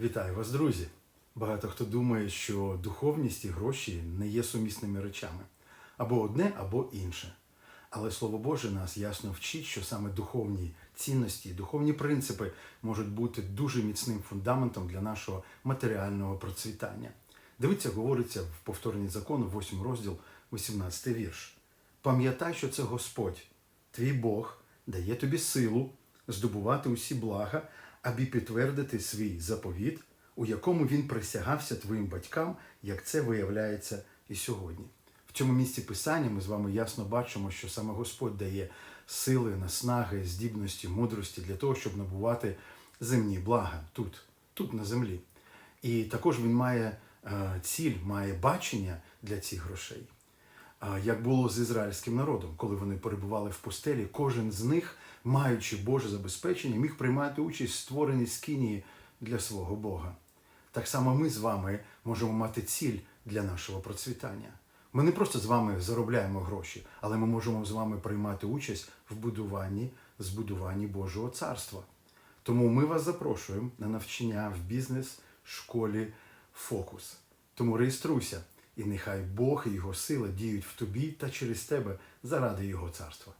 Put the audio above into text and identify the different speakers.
Speaker 1: Вітаю вас, друзі! Багато хто думає, що духовність і гроші не є сумісними речами або одне, або інше. Але Слово Боже нас ясно вчить, що саме духовні цінності, духовні принципи можуть бути дуже міцним фундаментом для нашого матеріального процвітання. Дивіться, говориться в повторенні закону, 8 розділ, 18 вірш. Пам'ятай, що це Господь, твій Бог, дає тобі силу здобувати усі блага, аби підтвердити свій заповіт, у якому він присягався твоїм батькам, як це виявляється і сьогодні. В цьому місці писання ми з вами ясно бачимо, що саме Господь дає сили, наснаги, здібності, мудрості для того, щоб набувати земні блага тут, тут на землі. І також він має е, ціль, має бачення для цих грошей. Як було з ізраїльським народом, коли вони перебували в пустелі, кожен з них, маючи Боже забезпечення, міг приймати участь в створенні скинії для свого Бога. Так само ми з вами можемо мати ціль для нашого процвітання. Ми не просто з вами заробляємо гроші, але ми можемо з вами приймати участь в будуванні, збудуванні Божого царства. Тому ми вас запрошуємо на навчання в бізнес-школі Фокус. Тому реєструйся, і нехай Бог і Його сила діють в тобі та через тебе заради Його царства.